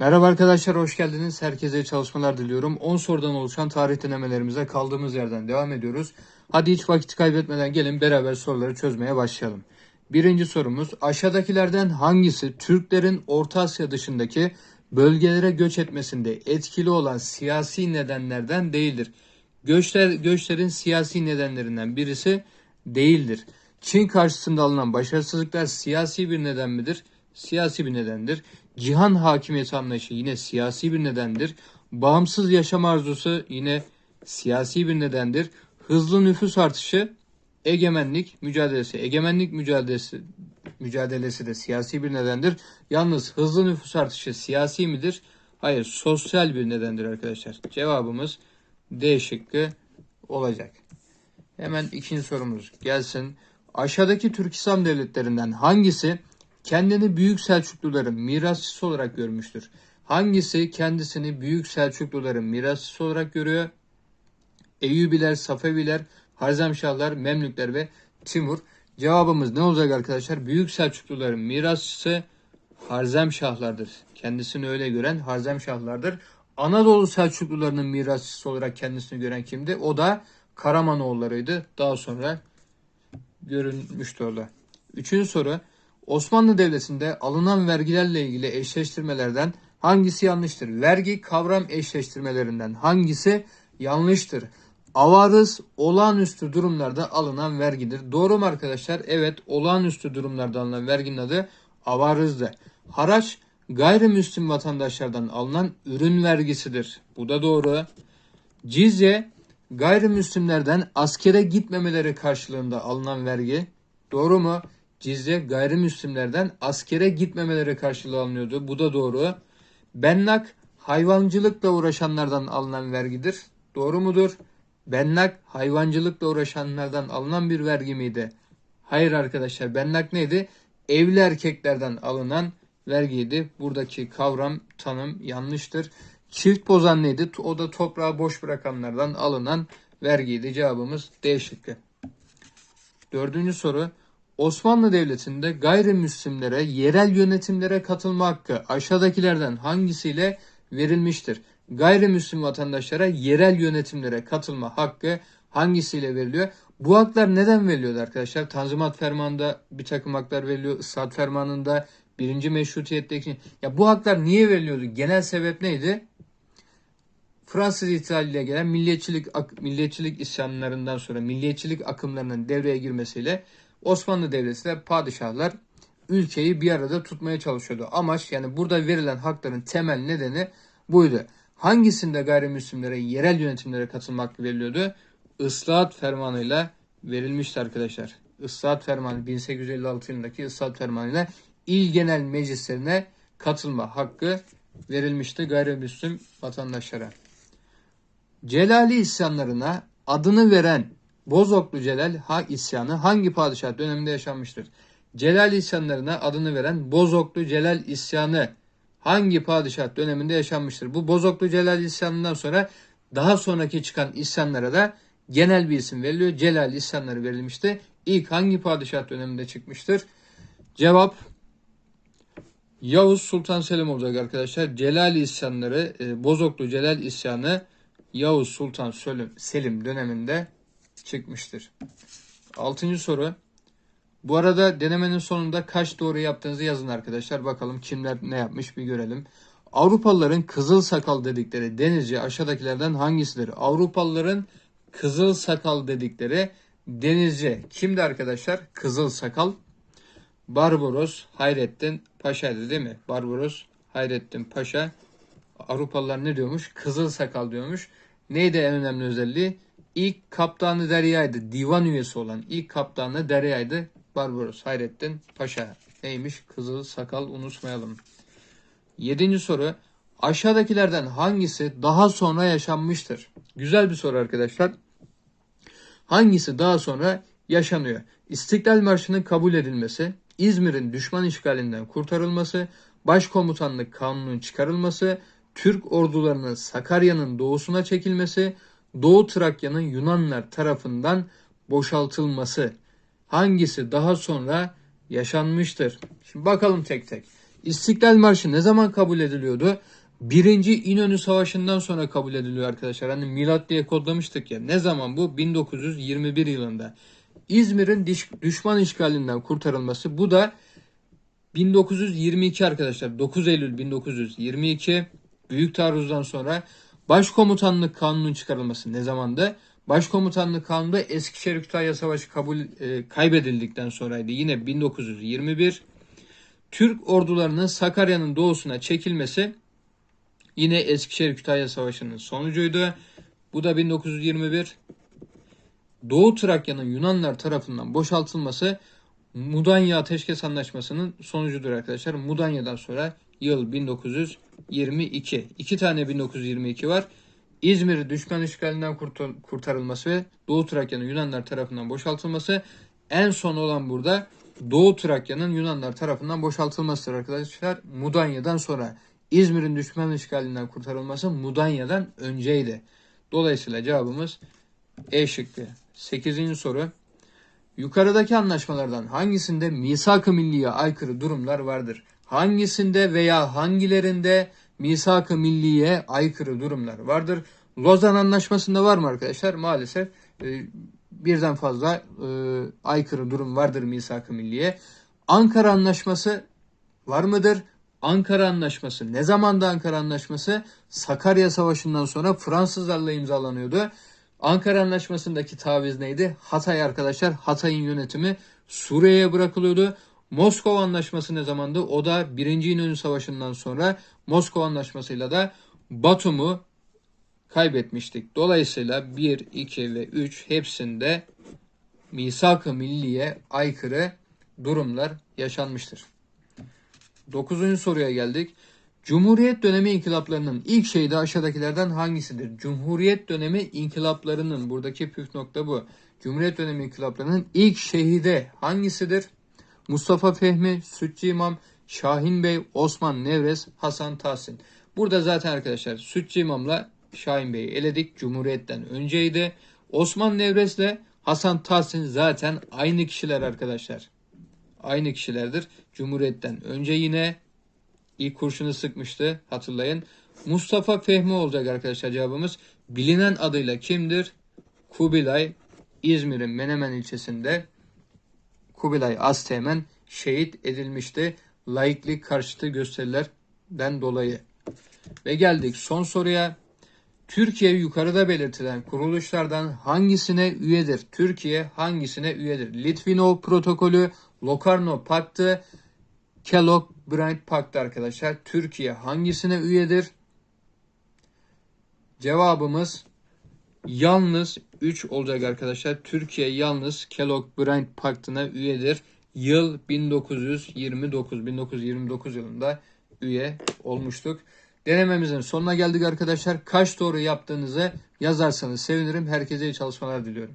Merhaba arkadaşlar, hoş geldiniz. Herkese çalışmalar diliyorum. 10 sorudan oluşan tarih denemelerimize kaldığımız yerden devam ediyoruz. Hadi hiç vakit kaybetmeden gelin beraber soruları çözmeye başlayalım. Birinci sorumuz, aşağıdakilerden hangisi Türklerin Orta Asya dışındaki bölgelere göç etmesinde etkili olan siyasi nedenlerden değildir? Göçler, göçlerin siyasi nedenlerinden birisi değildir. Çin karşısında alınan başarısızlıklar siyasi bir neden midir? Siyasi bir nedendir. Cihan hakimiyeti anlayışı yine siyasi bir nedendir. Bağımsız yaşam arzusu yine siyasi bir nedendir. Hızlı nüfus artışı egemenlik mücadelesi. Egemenlik mücadelesi mücadelesi de siyasi bir nedendir. Yalnız hızlı nüfus artışı siyasi midir? Hayır, sosyal bir nedendir arkadaşlar. Cevabımız D şıkkı olacak. Hemen ikinci sorumuz gelsin. Aşağıdaki Türk İslam devletlerinden hangisi kendini Büyük Selçukluların mirasçısı olarak görmüştür? Hangisi kendisini Büyük Selçukluların mirasçısı olarak görüyor? Eyyubiler, Safeviler, Harzemşahlar, Memlükler ve Timur. Cevabımız ne olacak arkadaşlar? Büyük Selçukluların mirasçısı Harzemşahlardır. Kendisini öyle gören Harzemşahlardır. Anadolu Selçuklularının mirasçısı olarak kendisini gören kimdi? O da Karamanoğullarıydı. Daha sonra görünmüştü orada. Üçüncü soru. Osmanlı Devleti'nde alınan vergilerle ilgili eşleştirmelerden hangisi yanlıştır? Vergi kavram eşleştirmelerinden hangisi yanlıştır? Avarız olağanüstü durumlarda alınan vergidir. Doğru mu arkadaşlar? Evet olağanüstü durumlarda alınan verginin adı avarızdı. Haraç gayrimüslim vatandaşlardan alınan ürün vergisidir. Bu da doğru. Cizye gayrimüslimlerden askere gitmemeleri karşılığında alınan vergi. Doğru mu? Cizye gayrimüslimlerden askere gitmemeleri karşılığı alınıyordu. Bu da doğru. Bennak hayvancılıkla uğraşanlardan alınan vergidir. Doğru mudur? Bennak hayvancılıkla uğraşanlardan alınan bir vergi miydi? Hayır arkadaşlar. Bennak neydi? Evli erkeklerden alınan vergiydi. Buradaki kavram, tanım yanlıştır. Çift bozan neydi? O da toprağı boş bırakanlardan alınan vergiydi. Cevabımız D şıkkı. Dördüncü soru. Osmanlı Devleti'nde gayrimüslimlere yerel yönetimlere katılma hakkı aşağıdakilerden hangisiyle verilmiştir? Gayrimüslim vatandaşlara yerel yönetimlere katılma hakkı hangisiyle veriliyor? Bu haklar neden veriliyordu arkadaşlar? Tanzimat Fermanı'nda bir takım haklar veriliyor. Islat Fermanı'nda birinci meşrutiyetteki. Ya bu haklar niye veriliyordu? Genel sebep neydi? Fransız ihtilaliyle gelen milliyetçilik milliyetçilik isyanlarından sonra milliyetçilik akımlarının devreye girmesiyle Osmanlı Devleti de padişahlar ülkeyi bir arada tutmaya çalışıyordu. Amaç yani burada verilen hakların temel nedeni buydu. Hangisinde gayrimüslimlere yerel yönetimlere katılma hakkı veriliyordu? Islahat fermanıyla verilmişti arkadaşlar. Islahat fermanı 1856 yılındaki ıslahat fermanıyla il genel meclislerine katılma hakkı verilmişti gayrimüslim vatandaşlara. Celali isyanlarına adını veren Bozoklu Celal ha isyanı hangi padişah döneminde yaşanmıştır? Celal isyanlarına adını veren Bozoklu Celal isyanı hangi padişah döneminde yaşanmıştır? Bu Bozoklu Celal isyanından sonra daha sonraki çıkan isyanlara da genel bir isim veriliyor. Celal isyanları verilmişti. İlk hangi padişah döneminde çıkmıştır? Cevap Yavuz Sultan Selim olacak arkadaşlar. Celal isyanları, e, Bozoklu Celal isyanı Yavuz Sultan Selim döneminde çıkmıştır. Altıncı soru. Bu arada denemenin sonunda kaç doğru yaptığınızı yazın arkadaşlar. Bakalım kimler ne yapmış bir görelim. Avrupalıların kızıl sakal dedikleri denizci aşağıdakilerden hangisidir? Avrupalıların kızıl sakal dedikleri denizci kimdi arkadaşlar? Kızıl sakal. Barbaros Hayrettin Paşa'ydı değil mi? Barbaros Hayrettin Paşa. Avrupalılar ne diyormuş? Kızıl sakal diyormuş. Neydi en önemli özelliği? İlk kaptanı Derya'ydı. Divan üyesi olan ilk kaptanı Derya'ydı. Barbaros Hayrettin Paşa. Neymiş? Kızıl sakal unutmayalım. Yedinci soru. Aşağıdakilerden hangisi daha sonra yaşanmıştır? Güzel bir soru arkadaşlar. Hangisi daha sonra yaşanıyor? İstiklal Marşı'nın kabul edilmesi, İzmir'in düşman işgalinden kurtarılması, başkomutanlık kanunun çıkarılması, Türk ordularının Sakarya'nın doğusuna çekilmesi, Doğu Trakya'nın Yunanlar tarafından boşaltılması hangisi daha sonra yaşanmıştır? Şimdi bakalım tek tek. İstiklal Marşı ne zaman kabul ediliyordu? Birinci İnönü Savaşı'ndan sonra kabul ediliyor arkadaşlar. Hani milat diye kodlamıştık ya. Ne zaman bu? 1921 yılında. İzmir'in düşman işgalinden kurtarılması. Bu da 1922 arkadaşlar. 9 Eylül 1922 Büyük Taarruz'dan sonra Başkomutanlık Kanunu'nun çıkarılması ne zamandı? Başkomutanlık Kanunu Eskişehir Kütahya Savaşı kabul e, kaybedildikten sonraydı. Yine 1921. Türk ordularının Sakarya'nın doğusuna çekilmesi yine Eskişehir Kütahya Savaşı'nın sonucuydu. Bu da 1921. Doğu Trakya'nın Yunanlar tarafından boşaltılması Mudanya Ateşkes Anlaşması'nın sonucudur arkadaşlar. Mudanya'dan sonra yıl 1922. İki tane 1922 var. İzmir'i düşman işgalinden kurtarılması ve Doğu Trakya'nın Yunanlar tarafından boşaltılması. En son olan burada Doğu Trakya'nın Yunanlar tarafından boşaltılmasıdır arkadaşlar. Mudanya'dan sonra İzmir'in düşman işgalinden kurtarılması Mudanya'dan önceydi. Dolayısıyla cevabımız E şıkkı. 8. soru. Yukarıdaki anlaşmalardan hangisinde misak-ı milliye aykırı durumlar vardır? Hangisinde veya hangilerinde misak-ı milliye aykırı durumlar vardır? Lozan Anlaşması'nda var mı arkadaşlar? Maalesef e, birden fazla e, aykırı durum vardır misak-ı milliye. Ankara Anlaşması var mıdır? Ankara Anlaşması ne zamanda Ankara Anlaşması? Sakarya Savaşı'ndan sonra Fransızlarla imzalanıyordu. Ankara Anlaşması'ndaki taviz neydi? Hatay arkadaşlar. Hatay'ın yönetimi Suriye'ye bırakılıyordu. Moskova Anlaşması ne zamandı? O da 1. İnönü Savaşı'ndan sonra Moskova Anlaşması'yla da Batum'u kaybetmiştik. Dolayısıyla 1, 2 ve 3 hepsinde misak-ı milliye aykırı durumlar yaşanmıştır. Dokuzuncu soruya geldik. Cumhuriyet dönemi inkılaplarının ilk şehidi aşağıdakilerden hangisidir? Cumhuriyet dönemi inkılaplarının buradaki püf nokta bu. Cumhuriyet dönemi inkılaplarının ilk şehide hangisidir? Mustafa Fehmi, Sütçü İmam, Şahin Bey, Osman Nevres, Hasan Tahsin. Burada zaten arkadaşlar Sütçü İmam'la Şahin Bey'i eledik. Cumhuriyet'ten önceydi. Osman Nevres'le Hasan Tahsin zaten aynı kişiler arkadaşlar. Aynı kişilerdir. Cumhuriyet'ten önce yine ilk kurşunu sıkmıştı hatırlayın. Mustafa Fehmi olacak arkadaşlar cevabımız. Bilinen adıyla kimdir? Kubilay İzmir'in Menemen ilçesinde Kubilay Azteğmen şehit edilmişti. Laiklik karşıtı gösterilerden dolayı. Ve geldik son soruya. Türkiye yukarıda belirtilen kuruluşlardan hangisine üyedir? Türkiye hangisine üyedir? Litvinov protokolü, Locarno Paktı, Kellogg-Briand Paktı arkadaşlar. Türkiye hangisine üyedir? Cevabımız yalnız 3 olacak arkadaşlar. Türkiye yalnız Kellogg-Briand Paktı'na üyedir. Yıl 1929. 1929 yılında üye olmuştuk. Denememizin sonuna geldik arkadaşlar. Kaç doğru yaptığınızı yazarsanız sevinirim. Herkese iyi çalışmalar diliyorum.